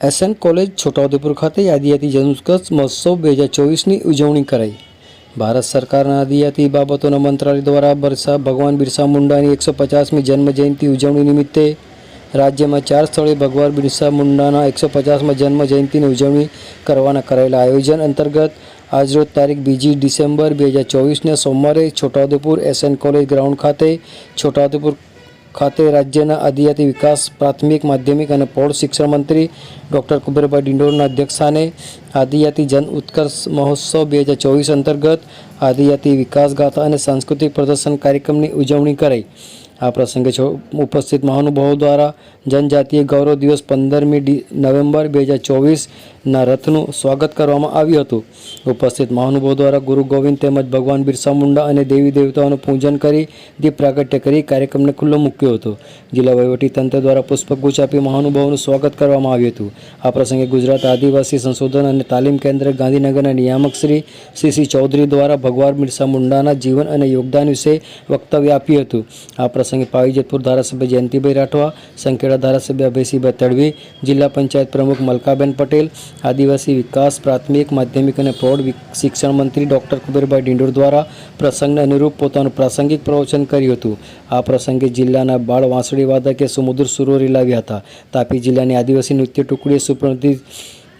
SN college Chhota Udepur ખાતે આદિજાતિ જન્મોત્સવ મહોત્સવ બે હજાર ચોવીસની ઉજવણી કરાઈ. ભારત સરકારના આદિજાતિ બાબતોના મંત્રાલય દ્વારા બરસા ભગવાન બિરસા મુંડાની એકસો પચાસમી જન્મ જયંતિ ઉજવણી નિમિત્તે રાજ્યમાં ચાર સ્થળે ભગવાન બિરસા મુંડાના એકસો પચાસમાં જન્મ જયંતિની ઉજવણી કરવાના કરાયેલા આયોજન અંતર્ગત આજરોજ તારીખ બીજી ડિસેમ્બર બે હજાર ચોવીસને સોમવારે છોટાઉદેપુર એસએન કોલેજ ગ્રાઉન્ડ ખાતે છોટાઉદેપુર ખાતે રાજ્યના આદિજાતિ વિકાસ, પ્રાથમિક, માધ્યમિક અને પ્રૌઢ શિક્ષણ મંત્રી ડૉક્ટર કુબેરભાઈ ડિંડોરના અધ્યક્ષસ્થાને આદિજાતિ જન ઉત્કર્ષ મહોત્સવ બે હજાર ચોવીસ અંતર્ગત આદિજાતિ વિકાસ ગાથા અને સાંસ્કૃતિક પ્રદર્શન કાર્યક્રમની ઉજવણી કરાઈ. આ પ્રસંગે ઉપસ્થિત મહાનુભાવો દ્વારા જનજાતીય ગૌરવ દિવસ પંદરમી નવેમ્બર બે હજાર ચોવીસના રથનું સ્વાગત કરવામાં આવ્યું હતું. ઉપસ્થિત મહાનુભાવો દ્વારા ગુરુ ગોવિંદ તેમજ ભગવાન બિરસા મુંડા અને દેવી દેવતાઓનું પૂજન કરી, દીપ પ્રાગટ્ય કરી કાર્યક્રમને ખુલ્લો મૂક્યો હતો. જિલ્લા તંત્ર દ્વારા પુષ્પગુચ્છ આપી મહાનુભાવોનું સ્વાગત કરવામાં આવ્યું હતું. આ પ્રસંગે ગુજરાત આદિવાસી સંશોધન અને તાલીમ કેન્દ્ર ગાંધીનગરના નિયામક શ્રી શ્રી સી ચૌધરી દ્વારા ભગવાન બિરસા મુંડાના જીવન અને યોગદાન વિશે વક્તવ્ય આપ્યું હતું. આ પ્રસંગે પાવીજતપુર ધારાસભ્ય જયંતિભાઈ રાઠવા, સંખેડા ધારાસભ્ય અભયસિંહભાઈ તડવી, જિલ્લા પંચાયત પ્રમુખ મલકાબેન પટેલ, આદિવાસી વિકાસ, પ્રાથમિક, માધ્યમિક અને પ્રૌઢ શિક્ષણ મંત્રી ડૉક્ટર કુબેરભાઈ ડિંડોર દ્વારા પ્રસંગને અનુરૂપ પોતાનું પ્રાસંગિક પ્રવચન કર્યું હતું. આ પ્રસંગે જિલ્લાના બાળ વાંસળી વાદકે સુમુદ્ર સુરોરી લાવ્યા હતા. તાપી જિલ્લાની આદિવાસી નૃત્ય ટુકડીએ સુપ્રતિત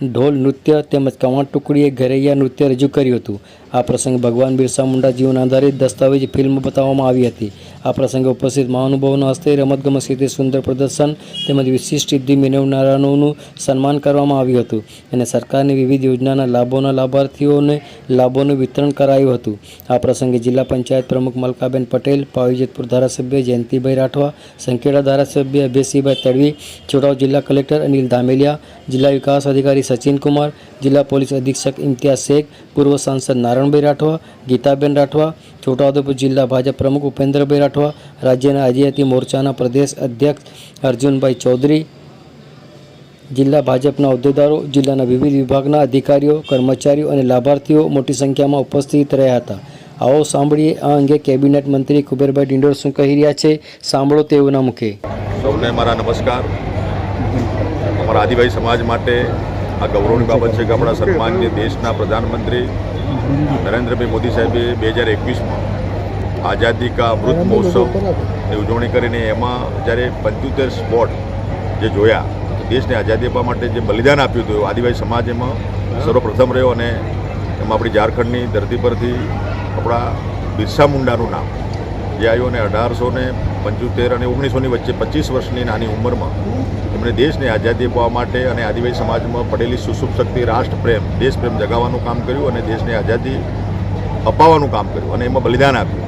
ઢોલ નૃત્ય તેમજ કવાંટ ટુકડીએ ઘરૈયા નૃત્ય રજૂ કર્યું હતું. આ પ્રસંગે ભગવાન બિરસા મુંડા જીવન આધારિત દસ્તાવેજ ફિલ્મ બતાવવામાં આવી હતી. આ પ્રસંગે ઉપસ્થિત મહાનુભાવોના હસ્તે રમતગમત ક્ષેત્રે સુંદર પ્રદર્શન તેમજ વિશિષ્ટ સિદ્ધિ મેળવનારાઓનું સન્માન કરવામાં આવ્યું હતું અને સરકારની વિવિધ યોજનાના લાભોના લાભાર્થીઓને લાભોનું વિતરણ કરાયું હતું. આ પ્રસંગે જિલ્લા પંચાયત પ્રમુખ મલકાબેન પટેલ, પાવીજતપુર ધારાસભ્ય જયંતિભાઈ રાઠવા, સંખેડા ધારાસભ્ય અભયસિંહભાઈ તડવી ચોડાવ જિલ્લા કલેક્ટર અનિલ ધામેલિયા, જિલ્લા વિકાસ અધિકારી સચિન કુમાર જિલ્લા પોલીસ અધિક્ષક ઇમ્તિયાઝ શેખ, પૂર્વ સાંસદ નારણભાઈ રાઠવા, ગીતાબેન રાઠવા, છોટાઉદેપુર જિલ્લા ભાજપ પ્રમુખ ઉપેન્દ્રભાઈ રાઠવા, રાજ્યના આદિજાતિ મોરચાના પ્રદેશ અધ્યક્ષ અર્જુનભાઈ ચૌધરી, જિલ્લા ભાજપના હોદ્દેદારો, જિલ્લાના વિવિધ વિભાગના અધિકારીઓ, કર્મચારીઓ અને લાભાર્થીઓ મોટી સંખ્યામાં ઉપસ્થિત રહ્યા હતા. આવો સાંભળીએ આ અંગે કેબિનેટ મંત્રી કુબેરભાઈ ડિંડોર શું કહી રહ્યા છે. સાંભળો તેઓના મુખે. સૌને મારા નમસ્કાર. અમારા આદિવાસી સમાજ માટે આ ગૌરવની બાબત છે કે આપણા સન્માનીય દેશના પ્રધાનમંત્રી નરેન્દ્રભાઈ મોદી સાહેબે બે હજાર એકવીસમાં આઝાદી કા અમૃત મહોત્સવની ઉજવણી કરીને એમાં જ્યારે પંચોતેર સ્પોટ જે જોયા દેશને આઝાદી આપવા માટે જે બલિદાન આપ્યું હતું, આદિવાસી સમાજ એમાં સર્વપ્રથમ રહ્યો અને એમાં આપણી ઝારખંડની ધરતી પરથી આપણા બિરસા મુંડાનું નામ આવ્યું અઢારસો ને પંચોતેર અને ઓગણીસોની વચ્ચે પચીસ વર્ષની નાની ઉંમરમાં એમણે દેશને આઝાદી અપાવવા માટે અને આદિવાસી સમાજમાં પડેલી સુસુપ શક્તિ રાષ્ટ્રપ્રેમ દેશપ્રેમ જગાવવાનું કામ કર્યું અને દેશને આઝાદી અપાવવાનું કામ કર્યું અને એમાં બલિદાન આપ્યું.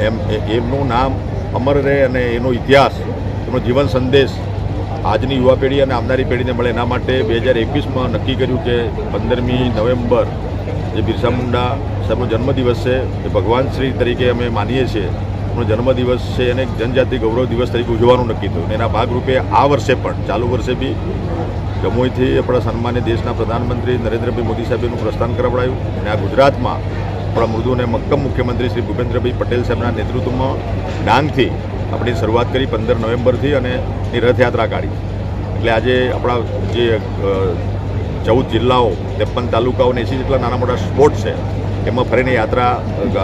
એમ એમનું નામ અમર રહે અને એનો ઇતિહાસ, એનો જીવન સંદેશ આજની યુવા પેઢી અને આવનારી પેઢીને મળે એના માટે બે હજાર એકવીસમાં નક્કી કર્યું કે પંદરમી નવેમ્બર જે બિરસા મુંડા સાહેબનો જન્મદિવસ છે. એ ભગવાન શ્રી તરીકે અમે માનીએ છીએ. એમનો જન્મદિવસ છે એને જનજાતિ ગૌરવ દિવસ તરીકે ઉજવવાનું નક્કી થયું એના ભાગરૂપે આ વર્ષે પણ, ચાલુ વર્ષે બી જમ્મુથી આપણા સન્માન્ય દેશના પ્રધાનમંત્રી નરેન્દ્રભાઈ મોદી સાહેબનું પ્રસ્થાન કરાવડાયું અને આ ગુજરાતમાં આપણા મૃદુ અને મક્કમ મુખ્યમંત્રી શ્રી ભૂપેન્દ્રભાઈ પટેલ સાહેબના નેતૃત્વમાં ડાંગથી આપણી શરૂઆત કરી પંદર નવેમ્બરથી અને રથયાત્રા કાઢી. એટલે આજે આપણા જે ચૌદ જિલ્લાઓ, ત્રેપન તાલુકાઓ અને એંસી જેટલા નાના મોટા સ્પોટ છે, એમાં ફરીને યાત્રા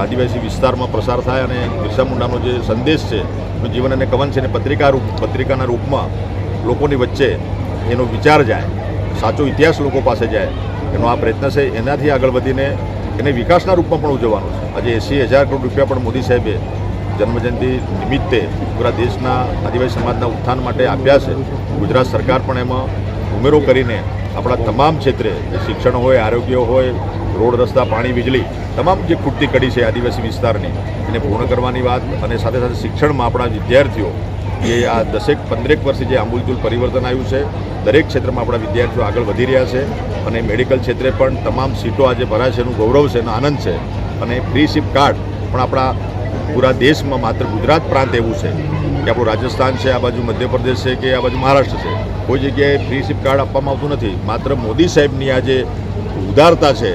આદિવાસી વિસ્તારમાં પ્રસાર થાય અને બિરસા મુંડાનો જે સંદેશ છે, એનું જીવન અને કવન છે અને પત્રિકા રૂપ, પત્રિકાના રૂપમાં લોકોની વચ્ચે એનો વિચાર જાય, સાચો ઇતિહાસ લોકો પાસે જાય, એનો આ પ્રયત્ન છે, એનાથી આગળ વધીને એને વિકાસના રૂપમાં પણ ઉજવવાનો છે. આજે એંસી હજાર કરોડ રૂપિયા પણ મોદી સાહેબે જન્મજયંતિ નિમિત્તે પૂરા દેશના આદિવાસી સમાજના ઉત્થાન માટે આપ્યા છે. ગુજરાત સરકાર પણ એમાં ઉમેરો કરીને આપણા તમામ ક્ષેત્રે શિક્ષણ હોય, આરોગ્ય હોય, રોડ, રસ્તા, પાણી, વીજળી, તમામ જે ખૂટતી કડી છે આદિવાસી વિસ્તારની, એને પૂર્ણ કરવાની વાત અને સાથે સાથે શિક્ષણમાં આપણા વિદ્યાર્થીઓ એ આ દસેક, પંદરેક વર્ષે જે આમૂલચૂલ પરિવર્તન આવ્યું છે, દરેક ક્ષેત્રમાં આપણા વિદ્યાર્થીઓ આગળ વધી રહ્યા છે અને મેડિકલ ક્ષેત્રે પણ તમામ સીટો આજે ભરાય છે, એનું ગૌરવ છે, એનો આનંદ છે. અને ફ્રી કાર્ડ પણ આપણા પૂરા દેશમાં માત્ર ગુજરાત પ્રાંત એવું છે કે આપણું રાજસ્થાન છે, આ બાજુ મધ્યપ્રદેશ છે કે આ બાજુ મહારાષ્ટ્ર છે. કોઈ જગ્યાએ ફ્રી શિપ કાર્ડ આપવામાં આવતું નથી. માત્ર મોદી સાહેબની આ જે ઉદારતા છે,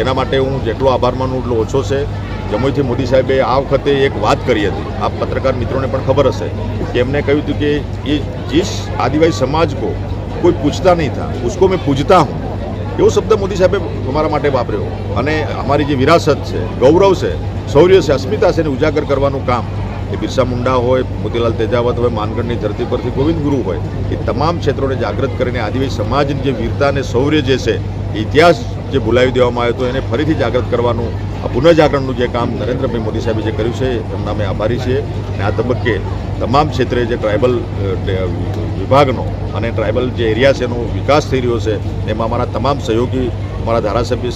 એના માટે હું જેટલો આભાર માનું એટલો ઓછો છે. જમોઈથી મોદી સાહેબે આ વખતે એક વાત કરી હતી. આ પત્રકાર મિત્રોને પણ ખબર હશે કે એમને કહ્યું હતું કે એ જીસ આદિવાસી સમાજ કો કોઈ પૂછતા નહીં થા, ઉસકો મેં પૂજતા હું. એવો શબ્દ મોદી સાહેબે અમારા માટે વાપર્યો. અને અમારી જે વિરાસત છે, ગૌરવ છે, શૌર્ય છે, અસ્મિતા છે એને ઉજાગર કરવાનું કામ એ બિરસા મુંડા હોય, મોતીલાલ તેજાવત હોય, માનગઢની ધરતી પરથી ગોવિંદ ગુરુ હોય, એ તમામ ક્ષેત્રોને જાગૃત કરીને આદિવાસી સમાજની જે વીરતા અને શૌર્ય જે છે ઇતિહાસ જે ભૂલાવી દેવામાં આવ્યો હતો, એને ફરીથી જાગૃત કરવાનું આ પુનઃજાગરણનું જે કામ નરેન્દ્રભાઈ મોદી સાહેબે જે કર્યું છે, એમના અમે આભારી છીએ. અને આ તબક્કે તમામ ક્ષેત્રે જે ટ્રાઇબલ વિભાગનો અને ટ્રાઇબલ જે એરિયા છે, એનો વિકાસ થઈ રહ્યો છે, એમાં અમારા તમામ સહયોગી, અમારા ધારાસભ્ય